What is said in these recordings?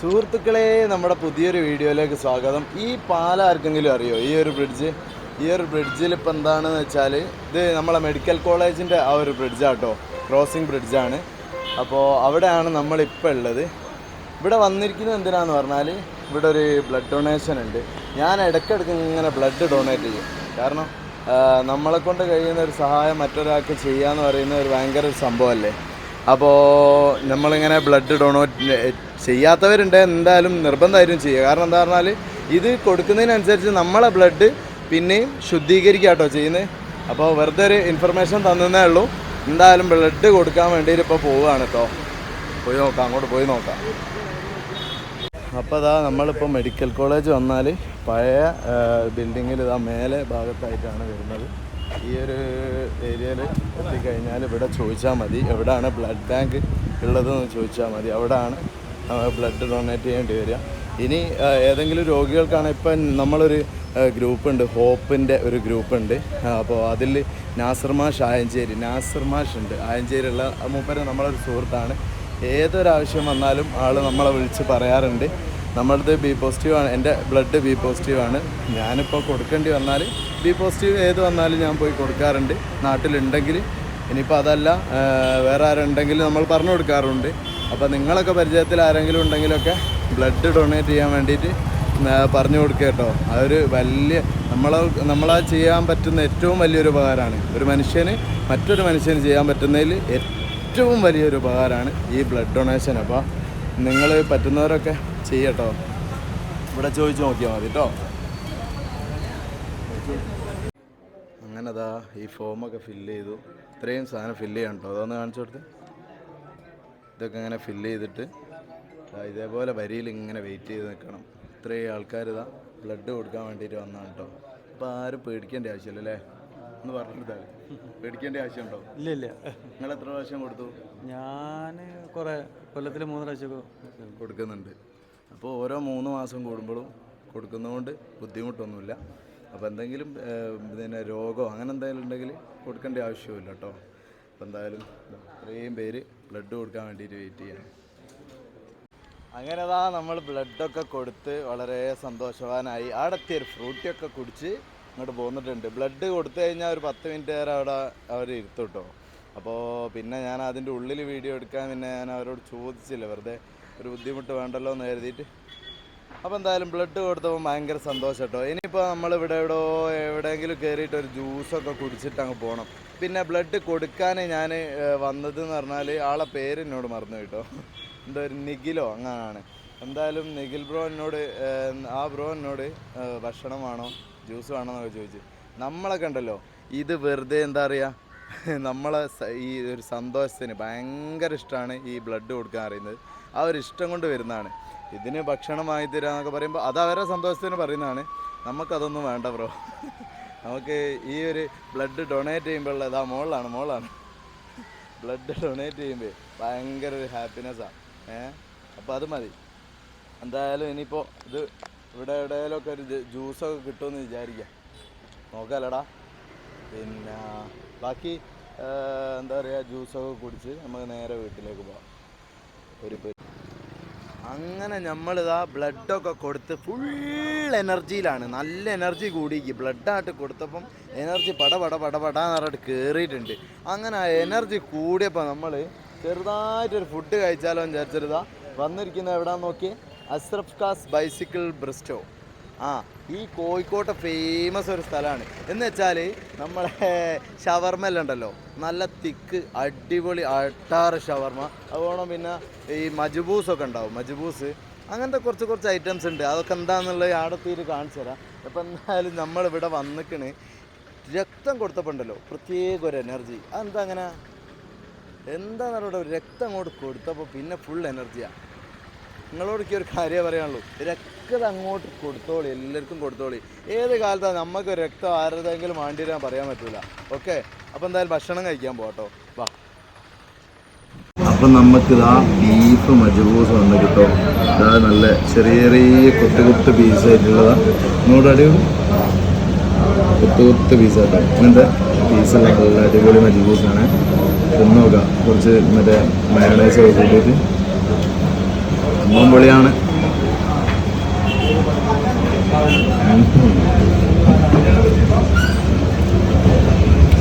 സുഹൃത്തുക്കളെ നമ്മുടെ പുതിയൊരു വീഡിയോയിലേക്ക് സ്വാഗതം. ഈ പാല ആർക്കെങ്കിലും അറിയോ? ഈ ഒരു ബ്രിഡ്ജ് ഈ ഒരു ബ്രിഡ്ജിൽ ഇപ്പം എന്താണെന്ന് വെച്ചാൽ ഇത് നമ്മളെ മെഡിക്കൽ കോളേജിന്റെ ആ ഒരു ബ്രിഡ്ജാട്ടോ ക്രോസിംഗ് ബ്രിഡ്ജാണ് അപ്പോൾ അവിടെയാണ് നമ്മളിപ്പോൾ ഉള്ളത്. ഇവിടെ വന്നിരിക്കുന്നത് എന്തിനാന്ന് പറഞ്ഞാൽ ഇവിടെ ഒരു ബ്ലഡ് ഡൊണേഷൻ ഉണ്ട്. ഞാൻ ഇടയ്ക്കിടയ്ക്ക് ഇങ്ങനെ ബ്ലഡ് ഡൊണേറ്റ് ചെയ്യും. കാരണം നമ്മളെ കൊണ്ട് കഴിയുന്ന ഒരു സഹായം മറ്റൊരാൾക്ക് ചെയ്യാന്ന് പറയുന്ന ഒരു ഭയങ്കര ഒരു സംഭവമല്ലേ അപ്പോൾ നമ്മളിങ്ങനെ ബ്ലഡ് ഡൊണേറ്റ് ചെയ്യാത്തവരുണ്ട് എന്തായാലും നിർബന്ധമായിട്ടും ചെയ്യുക. കാരണം എന്താ പറഞ്ഞാൽ ഇത് കൊടുക്കുന്നതിനനുസരിച്ച് നമ്മളെ ബ്ലഡ് പിന്നെയും ശുദ്ധീകരിക്കുക കേട്ടോ ചെയ്യുന്നത്. അപ്പോൾ വെറുതെ ഒരു ഇൻഫർമേഷൻ തന്നേ ഉള്ളൂ. എന്തായാലും ബ്ലഡ് കൊടുക്കാൻ വേണ്ടിയിട്ട് ഇപ്പോൾ പോവുകയാണ് കേട്ടോ. പോയി നോക്കാം അങ്ങോട്ട് പോയി നോക്കാം. അപ്പോൾ അതാ നമ്മളിപ്പോൾ മെഡിക്കൽ കോളേജ് വന്നാൽ പഴയ ബിൽഡിങ്ങിൽ ഇതാ മേലെ ഭാഗത്തായിട്ടാണ് വരുന്നത്. ഈ ഒരു ഏരിയയിൽ എത്തിക്കഴിഞ്ഞാൽ ഇവിടെ ചോദിച്ചാൽ മതി. എവിടെയാണ് ബ്ലഡ് ബാങ്ക് ഉള്ളതെന്ന് ചോദിച്ചാൽ മതി. അവിടെയാണ് ബ്ലഡ് ഡൊണേറ്റ് ചെയ്യേണ്ടി വരിക. ഇനി ഏതെങ്കിലും രോഗികൾക്കാണ് ഇപ്പം നമ്മളൊരു ഗ്രൂപ്പുണ്ട്. ഹോപ്പിന്റെ ഒരു ഗ്രൂപ്പുണ്ട്. അപ്പോൾ അതിൽ നാസർമാഷ് ആയഞ്ചേരി നാസർമാഷ് ഉണ്ട് ആയഞ്ചേരിയുള്ള മൂപ്പര് നമ്മളൊരു സുഹൃത്താണ്. ഏതൊരാവശ്യം വന്നാലും ആൾ നമ്മളെ വിളിച്ച് പറയാറുണ്ട്. നമ്മളത് ബി പോസിറ്റീവാണ് എന്റെ ബ്ലഡ് ബി പോസിറ്റീവാണ് ഞാനിപ്പോൾ കൊടുക്കേണ്ടി വന്നാൽ ബി പോസിറ്റീവ് ഏത് വന്നാലും ഞാൻ പോയി കൊടുക്കാറുണ്ട്. നാട്ടിലുണ്ടെങ്കിൽ ഇനിയിപ്പോൾ അതല്ല വേറെ ആരുണ്ടെങ്കിൽ നമ്മൾ പറഞ്ഞു കൊടുക്കാറുണ്ട്. അപ്പോൾ നിങ്ങളൊക്കെ പരിചയത്തിൽ ആരെങ്കിലും ഉണ്ടെങ്കിലൊക്കെ ബ്ലഡ് ഡൊണേറ്റ് ചെയ്യാൻ വേണ്ടിയിട്ട് പറഞ്ഞു കൊടുക്കുക കേട്ടോ. അതൊരു വലിയ നമ്മൾ നമ്മളാ ചെയ്യാൻ പറ്റുന്ന ഏറ്റവും വലിയൊരു ഉപകാരമാണ്. ഒരു മനുഷ്യന് മറ്റൊരു മനുഷ്യന് ചെയ്യാൻ പറ്റുന്നതിൽ ഏറ്റവും വലിയൊരു ഉപകാരമാണ് ഈ ബ്ലഡ് ഡൊണേഷൻ അപ്പോൾ നിങ്ങൾ പറ്റുന്നവരൊക്കെ ചെയ്യട്ടോ. ഇവിടെ ചോദിച്ചു നോക്കിയാൽ മതി കേട്ടോ അങ്ങനെ ഈ ഫോമൊക്കെ ഫില്ല് ചെയ്തു. ഇത്രയും സാധനം ഫില്ല് ചെയ്യണം കേട്ടോ അതൊന്ന് കാണിച്ചു കൊടുത്ത്. ഇതൊക്കെ ഇങ്ങനെ ഫില്ല് ചെയ്തിട്ട് ഇതേപോലെ വരിയിൽ ഇങ്ങനെ വെയിറ്റ് ചെയ്ത് നിൽക്കണം. ഇത്രയും ആൾക്കാർ ഇതാ ബ്ലഡ് കൊടുക്കാൻ വേണ്ടിയിട്ട് വന്നതാണ് കേട്ടോ അപ്പോൾ ആരും പേടിക്കേണ്ട ആവശ്യമില്ല അല്ലേ? എന്ന് പറഞ്ഞിട്ടാ പേടിക്കേണ്ട ആവശ്യമുണ്ടോ? ഇല്ല ഇല്ല. നിങ്ങൾ എത്ര പ്രാവശ്യം കൊടുത്തു? ഞാൻ കുറേ കൊല്ലത്തിൽ മൂന്ന് പ്രാവശ്യമൊക്കെ കൊടുക്കുന്നുണ്ട്. അപ്പോൾ ഓരോ മൂന്ന് മാസം കൂടുമ്പോഴും കൊടുക്കുന്നതുകൊണ്ട് ബുദ്ധിമുട്ടൊന്നുമില്ല. അപ്പോൾ എന്തെങ്കിലും പിന്നെ രോഗമോ അങ്ങനെ എന്തെങ്കിലും ഉണ്ടെങ്കിൽ കൊടുക്കേണ്ട ആവശ്യമില്ല കേട്ടോ അപ്പോൾ എന്തായാലും ഇത്രയും പേര് ബ്ലഡ് കൊടുക്കാൻ വേണ്ടിയിട്ട് വെയിറ്റ് ചെയ്യണം. അങ്ങനെ അതാ നമ്മൾ ബ്ലഡൊക്കെ കൊടുത്ത് വളരെ സന്തോഷവാനായി. അവിടെ എത്തിയൊരു ഫ്രൂട്ടിയൊക്കെ കുടിച്ച് ഇങ്ങോട്ട് പോന്നിട്ടുണ്ട്. ബ്ലഡ് കൊടുത്തു കഴിഞ്ഞാൽ ഒരു പത്ത് മിനിറ്റ് നേരം അവിടെ അവർ ഇരുത്തും കേട്ടോ അപ്പോൾ പിന്നെ ഞാൻ അതിന്റെ ഉള്ളിൽ വീഡിയോ എടുക്കാൻ പിന്നെ ഞാൻ അവരോട് ചോദിച്ചില്ല. വെറുതെ ഒരു ബുദ്ധിമുട്ട് വേണ്ടല്ലോ എന്ന് കരുതിയിട്ട്. അപ്പോൾ എന്തായാലും ബ്ലഡ് കൊടുത്തപ്പോൾ ഭയങ്കര സന്തോഷം കേട്ടോ ഇനിയിപ്പോൾ നമ്മൾ ഇവിടെ എവിടെയോ എവിടെയെങ്കിലും കയറിയിട്ട് ഒരു ജ്യൂസൊക്കെ കുടിച്ചിട്ട് അങ്ങ് പോകണം പിന്നെ ബ്ലഡ് കൊടുക്കാൻ ഞാൻ വന്നത് എന്ന് പറഞ്ഞാൽ ആളെ പേര് എന്നോട് മറന്നു കേട്ടോ. എന്താ ഒരു നിഖിലോ അങ്ങനെയാണ് എന്തായാലും നിഖിൽ ബ്രോ എന്നോട് ആ ബ്രോ എന്നോട് ഭക്ഷണം വേണോ? ജ്യൂസ് വേണോ എന്നൊക്കെ ചോദിച്ചു. നമ്മളൊക്കെ ഉണ്ടല്ലോ ഇത് വെറുതെ എന്താ പറയുക നമ്മളെ ഈ ഒരു സന്തോഷത്തിന് ഭയങ്കര ഇഷ്ടമാണ് ഈ ബ്ലഡ് കൊടുക്കാൻ അറിയുന്നത് ആ ഒരു ഇഷ്ടം കൊണ്ട് വരുന്നതാണ്. ഇതിന് ഭക്ഷണം വാങ്ങി തരാന്നൊക്കെ പറയുമ്പോൾ അത് അവരുടെ സന്തോഷത്തിന് പറയുന്നതാണ്. നമുക്കതൊന്നും വേണ്ട ബ്രോ. നമുക്ക് ഈ ഒരു ബ്ലഡ് ഡൊണേറ്റ് ചെയ്യുമ്പോൾ ഇതാ മോളാണ് മോളാണ് ബ്ലഡ് ഡൊണേറ്റ് ചെയ്യുമ്പോൾ ഭയങ്കര ഒരു ഹാപ്പിനെസ്സാണ് ഏ? അപ്പോൾ അത് മതി. എന്തായാലും ഇനിയിപ്പോൾ ഇത് ഇവിടെ എവിടെയെങ്കിലുമൊക്കെ ഒരു ജ്യൂസൊക്കെ കിട്ടുമെന്ന് വിചാരിക്കാം. നോക്കാലടാ. പിന്നെ ബാക്കി എന്താ പറയുക ജ്യൂസൊക്കെ കുടിച്ച് നമുക്ക് നേരെ വീട്ടിലേക്ക് പോകാം ഒരു അങ്ങനെ നമ്മളിതാ ബ്ലഡൊക്കെ കൊടുത്ത് ഫുൾ എനർജിയിലാണ്. നല്ല എനർജി കൂടിക്ക് ബ്ലഡായിട്ട് കൊടുത്തപ്പം എനർജി പട പട പട പടാന്ന് പറഞ്ഞിട്ട് കയറിയിട്ടുണ്ട് അങ്ങനെ എനർജി കൂടിയപ്പോൾ നമ്മൾ ചെറുതായിട്ടൊരു ഫുഡ് കഴിച്ചാലോ എന്ന് വിചാരിച്ചിരുതാ വന്നിരിക്കുന്ന എവിടാന്ന് നോക്കി അസ്രഫ് കാസ് ബൈസിക്കിൾ ബ്രിസ്റ്റോ. ആ ഈ കോഴിക്കോട്ടെ ഫേമസ് ഒരു സ്ഥലമാണ്. എന്ന് വെച്ചാൽ നമ്മളെ ഷവർമ ഉണ്ടല്ലോ നല്ല തിക്ക് അടിപൊളി അട്ടാറ് ഷവർമ. അതുപോലെ പിന്നെ ഈ മജ്ബൂസ് ഒക്കെ ഉണ്ടാവും മജ്ബൂസ്. അങ്ങനത്തെ കുറച്ച് കുറച്ച് ഐറ്റംസ് ഉണ്ട്. അതൊക്കെ എന്താണെന്നുള്ളത് ആടെ തീര് കാണിച്ചു തരാം. അപ്പം എന്തായാലും നമ്മളിവിടെ വന്നിക്കണ്. രക്തം കൊടുത്തപ്പോണ്ടല്ലോ പ്രത്യേക ഒരു എനർജി അതെന്താ അങ്ങനെ? എന്താണെന്ന് പറയുക രക്തം അങ്ങോട്ട് കൊടുത്തപ്പോൾ പിന്നെ ഫുൾ എനർജിയാണ് നിങ്ങളോട് എനിക്ക് ഒരു കാര്യം പറയാനുള്ളൂ. രക്തം അങ്ങോട്ട് കൊടുത്തോളി എല്ലാവർക്കും കൊടുത്തോളി. ഏത് കാലത്താണ് നമുക്ക് രക്തം ആരുടെങ്കിലും വേണ്ടി വരാൻ പറയാൻ പറ്റൂല. ഓക്കെ? അപ്പം എന്തായാലും ഭക്ഷണം കഴിക്കാൻ പോട്ടോ വാ. അപ്പം നമുക്ക് ഇതാ ബീഫ് മജബൂസ് വന്ന് കിട്ടും ഇതാ നല്ല ചെറിയ ചെറിയ കുത്തു കുത്ത് പീസ് ആയിട്ടുള്ളതാ. ഇങ്ങോട്ട് അടിപൊളി കുത്തു കുത്ത് പീസാട്ടോ ഇങ്ങനത്തെ പീസെല്ലാം നല്ല അടിപൊളി മജബൂസാണ്. തിന്നോക്കാം കുറച്ച് മറ്റേ മയണൈസ് ഒക്കെ കൂട്ടിയിട്ട്. സംഭവം പൊളിയാണ്.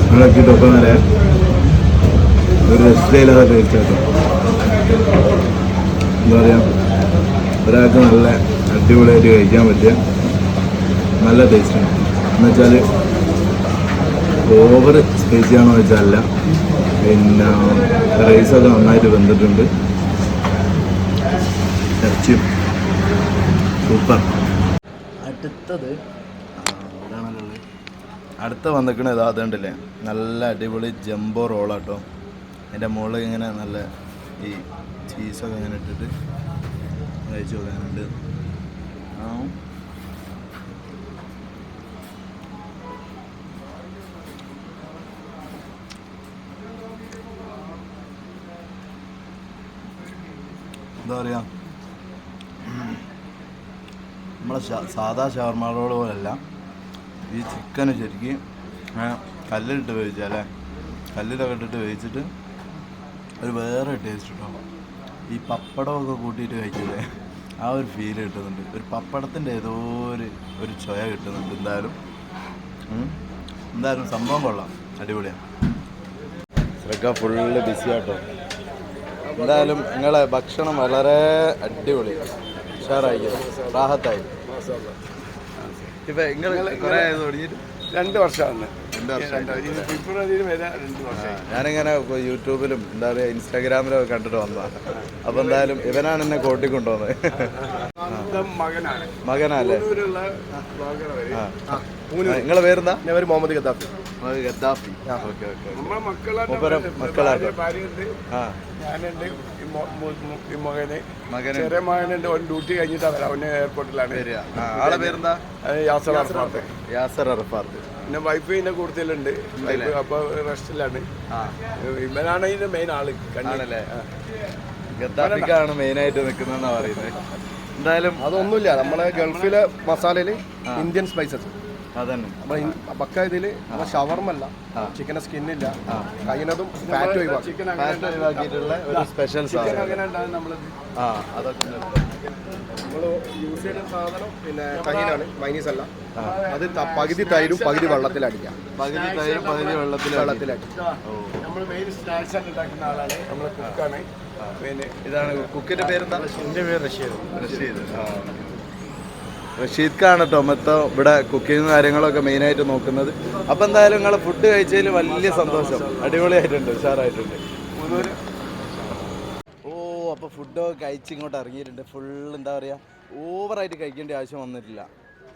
നിങ്ങളൊക്കെ നേരെ ഒരു രക്ഷയില്ലാതെ ആട്ടോ എന്താ പറയുക ഒരാൾക്ക് നല്ല അടിപൊളിയായിട്ട് കഴിക്കാൻ പറ്റിയ നല്ല ടേസ്റ്റാണ്. എന്നുവെച്ചാൽ ഓവർ സ്പേസി ആണോ വെച്ചാലല്ല. പിന്നെ റൈസൊക്കെ നന്നായിട്ട് വെന്തിട്ടുണ്ട്. ഇറച്ചിയും സൂപ്പർ. അടുത്തത് അടുത്ത വന്നിക്കണ ഇതാ അതുണ്ടല്ലേ നല്ല അടിപൊളി ജംബോ റോളാട്ടോ എന്റെ മുകളിൽ ഇങ്ങനെ നല്ല ഈ ചീസൊക്കെ ഇങ്ങനെ ഇട്ടിട്ട് കഴിച്ചു കൊടുക്കാനുണ്ട് എന്താ പറയുക നമ്മളെ സാധാ ഷവർമാളോട് പോലല്ല. ഈ ചിക്കന് ശരിക്കും കല്ലിലിട്ട് വേവിച്ചാലേ കല്ലിലൊക്കെ ഇട്ടിട്ട് വേവിച്ചിട്ട് ഒരു വേറെ ടേസ്റ്റ് കിട്ടും ഈ പപ്പടമൊക്കെ കൂട്ടിയിട്ട് കഴിക്കില്ലേ? ആ ഒരു ഫീൽ കിട്ടുന്നുണ്ട്. ഒരു പപ്പടത്തിന്റെ ഏതോ ഒരു ഒരു ചൊയ കിട്ടുന്നുണ്ട് എന്തായാലും. എന്തായാലും സംഭവം കൊള്ളാം. അടിപൊളിയാണ് ശ്രദ്ധ ഫുള്ള് ബിസി ആട്ടോ. എന്തായാലും നിങ്ങളെ ഭക്ഷണം വളരെ അടിപൊളി. ഉഷാറായിരിക്കും റാഹത്തായി. ഇപ്പൊ നിങ്ങൾ കുറെ തുടങ്ങിയിട്ട്? രണ്ട് വർഷമാണ് രണ്ട്. ഫെബ്രുവരിയിൽ വർഷം. ഞാനിങ്ങനെ യൂട്യൂബിലും എന്താ പറയുക ഇൻസ്റ്റാഗ്രാമിലും ഒക്കെ കണ്ടിട്ട് വന്നതാണ് അപ്പൊ എന്തായാലും ഇവനാണ് എന്നെ കോട്ടിക്കൊണ്ടുവന്നത്. മകനാണ്. മകനല്ലേ? നിങ്ങളെ പേരെന്താ? ഞാൻ പേര് മുഹമ്മദ് ഗദ്ദാഫി. മുഹമ്മദ് ഗദ്ദാഫി. ഓക്കെ ഓക്കെ ഞാനുണ്ട് മകന്. ചെറിയ മകനുണ്ട് ഓൻ ഡ്യൂട്ടി കഴിഞ്ഞിട്ട് വരാം അവന് എയർപോർട്ടിലാണ്. ആളെ പേരെന്താ? യാസർ അറഫാത്ത്. യാസർ അറഫാത്ത്. പിന്നെ വൈഫ് ഇതിന്റെ കൂടുതലുണ്ട് വൈഫ് അപ്പൊ റെസ്റ്റിലാണ് ഇവനാണ് ഇതിന്റെ മെയിൻ ആൾ കണ്ണി. ആണല്ലേ മെയിൻ ഗദ്ദാഫിക്കാണ് മെയിനായിട്ട് നിൽക്കുന്നതെന്നാണ് പറയുന്നത്. എന്തായാലും അതൊന്നുമില്ല. നമ്മളെ ഗൾഫിലെ മസാലയിൽ ഇന്ത്യൻ സ്പൈസസ്. അതന്നെ. ഇതിൽ നമ്മളെ ഷവർമല്ല ചിക്കനെ സ്കിന്നില്ല കഴിയുന്നതും ഫാറ്റ് ഒഴിവാക്കി. ഒഴിവാക്കിയിട്ടുള്ള ഒരു സ്പെഷ്യൽ ആ അതൊക്കെ നമ്മൾ യൂസ് ചെയ്യുന്ന സാധനം പിന്നെ തൈനാണ് മൈനീസ് അല്ല. അത് പകുതി തൈരും പകുതി വെള്ളത്തിലടിക്കാം പകുതി തൈരും പകുതി വെള്ളത്തിൽ വെള്ളത്തിലടി നമ്മൾ മെയിൻ സ്നാക്സ് ഒക്കെ ഉണ്ടാക്കുന്ന ആളാണ് നമ്മൾ കുക്കാണ് പിന്നെ ഇതാണ് കുക്കിന്റെ പേരെന്താ എന്റെ പേര് റഷീദ്. റഷീദ്. റഷീദ് ഖാണ് കേട്ടോ മൊത്തം ഇവിടെ കുക്കിങ് കാര്യങ്ങളൊക്കെ മെയിനായിട്ട് നോക്കുന്നത്. അപ്പം എന്തായാലും നിങ്ങൾ ഫുഡ് കഴിച്ചതിൽ വലിയ സന്തോഷം. അടിപൊളിയായിട്ടുണ്ട് ഉഷാറായിട്ടുണ്ട്. ഓ അപ്പോൾ ഫുഡൊക്കെ കഴിച്ച് ഇങ്ങോട്ട് ഇറങ്ങിയിട്ടുണ്ട്. ഫുൾ എന്താ പറയുക ഓവറായിട്ട് കഴിക്കേണ്ട ആവശ്യം വന്നിട്ടില്ല.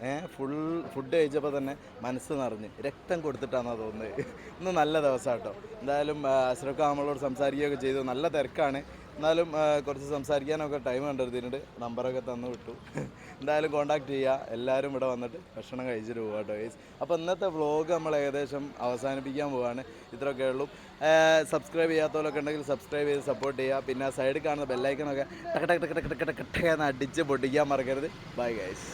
ഏഹ് ഫുൾ ഫുഡ് കഴിച്ചപ്പോൾ തന്നെ മനസ്സ് നിറഞ്ഞ് രക്തം കൊടുത്തിട്ടാണെന്നാണ് തോന്നുന്നത്. ഇന്ന് നല്ല ദിവസം കേട്ടോ എന്തായാലും അശ്രഫ് നമ്മളോട് സംസാരിക്കുകയൊക്കെ ചെയ്തു. നല്ല തിരക്കാണ്. എന്നാലും കുറച്ച് സംസാരിക്കാനൊക്കെ ടൈം കണ്ടെടുത്തിട്ടുണ്ട്. നമ്പറൊക്കെ തന്നു വിട്ടു. എന്തായാലും കോൺടാക്ട് ചെയ്യുക എല്ലാവരും ഇവിടെ വന്നിട്ട് ഭക്ഷണം കഴിച്ചിട്ട് പോകാം കേട്ടോ ഗൈസ് അപ്പോൾ ഇന്നത്തെ വ്ളോഗ് നമ്മൾ ഏകദേശം അവസാനിപ്പിക്കാൻ പോവാണ്. ഇത്രയൊക്കെ ഉള്ളൂ. സബ്സ്ക്രൈബ് ചെയ്യാത്തവരൊക്കെ ഉണ്ടെങ്കിൽ സബ്സ്ക്രൈബ് ചെയ്ത് സപ്പോർട്ട് ചെയ്യുക പിന്നെ സൈഡിൽ കാണുന്ന ബെല്ലൈക്കണൊക്കെ ടക്ക് ടക്ക് ടക്ക് ടക്ക് ടക്ക് ടക്ക് ടക്ക് എന്ന് അടിച്ച് പൊട്ടിക്കാൻ മറക്കരുത് ബൈ ഗൈസ്